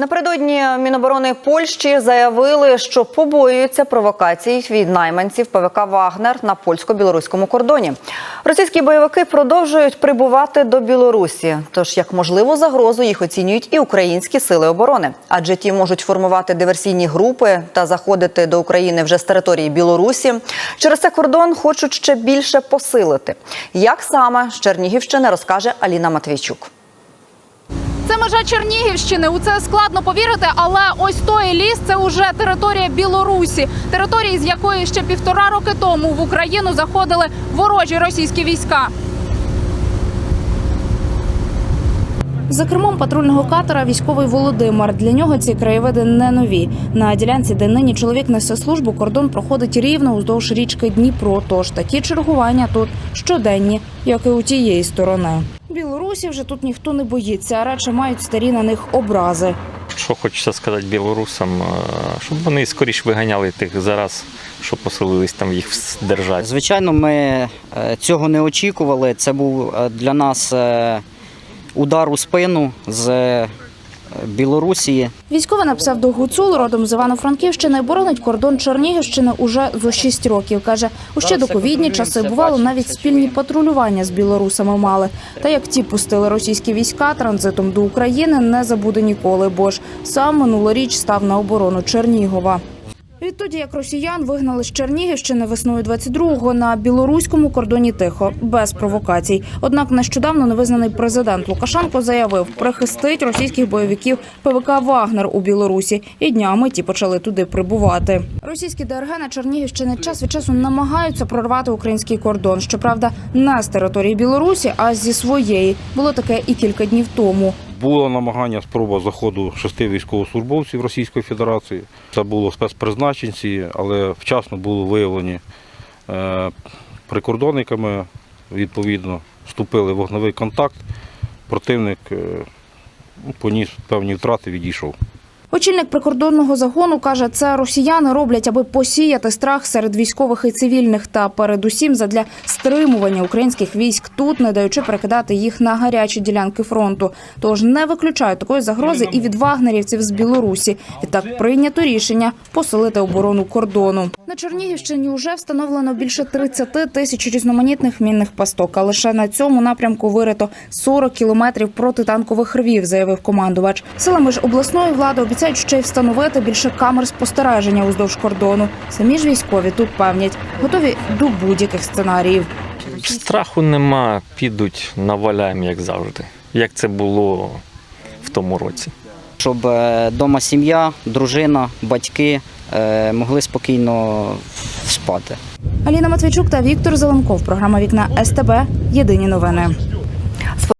Напередодні Міноборони Польщі заявили, що побоюються провокацій від найманців ПВК Вагнер на польсько-білоруському кордоні. Російські бойовики продовжують прибувати до Білорусі. Тож як можливу загрозу їх оцінюють і українські сили оборони, адже ті можуть формувати диверсійні групи та заходити до України вже з території Білорусі. Через це кордон хочуть ще більше посилити. Як саме з Чернігівщини розкаже Аліна Матвійчук. Це межа Чернігівщини. У це складно повірити, але ось той ліс це уже територія Білорусі, території, з якої ще півтора роки тому в Україну заходили ворожі російські війська. За кермом патрульного катера військовий Володимир. Для нього ці краєвиди не нові. На ділянці, де нині чоловік несе службу, кордон проходить рівно уздовж річки Дніпро. Тож такі чергування тут щоденні, як і у тієї сторони. Білорусі вже тут ніхто не боїться, а радше мають старі на них образи. Що хочеться сказати білорусам, е, щоб вони скоріше виганяли тих зараз, що поселились там їх державі. Звичайно, ми е, цього не очікували. Це був е, для нас удар у спину з Білорусі. Військова на псевдогуцул родом з Івано-Франківщини боронить кордон Чернігівщини уже за 6 років. каже, у ще доковідні часи бувало навіть спільні патрулювання з білорусами мали. Та як ті пустили російські війська транзитом до України, не забуде ніколи, бо ж сам минулоріч став на оборону Чернігова. Відтоді, як росіян вигнали з Чернігівщини весною 22-го на білоруському кордоні тихо, без провокацій. Однак нещодавно невизнаний президент Лукашенко заявив, прихистить російських бойовиків ПВК Вагнер у Білорусі, і днями ті почали туди прибувати. Російські ДРГ на Чернігівщині час від часу намагаються прорвати український кордон. Щоправда, не з території Білорусі, а зі своєї. Було таке і кілька днів тому. Було намагання спроба заходу шести військовослужбовців Російської Федерації. Це було спецпризначенці, але вчасно були виявлені е, прикордонниками. Відповідно, вступили в вогневий контакт. Противник е, поніс певні втрати, відійшов. Очільник прикордонного загону каже, це росіяни роблять, аби посіяти страх серед військових і цивільних, та передусім задля стримування українських військ тут, не даючи перекидати їх на гарячі ділянки фронту. Тож не виключають такої загрози і від вагнерівців з Білорусі. Відтак прийнято рішення посилити оборону кордону. На Чернігівщині вже встановлено більше 30 тисяч різноманітних мінних пасток. А лише на цьому напрямку вирито 40 кілометрів протитанкових рвів, заявив командувач. Силами ж обласної влади обіцяють ще й встановити більше камер спостереження уздовж кордону. Самі ж військові тут певнять, готові до будь-яких сценаріїв. Страху нема, підуть наваляємо, як завжди, як це було в тому році. Щоб е, дома сім'я, дружина, батьки е, могли спокійно спати. Аліна Матвійчук та Віктор Зеленков. Програма Вікна СТБ. Єдині новини.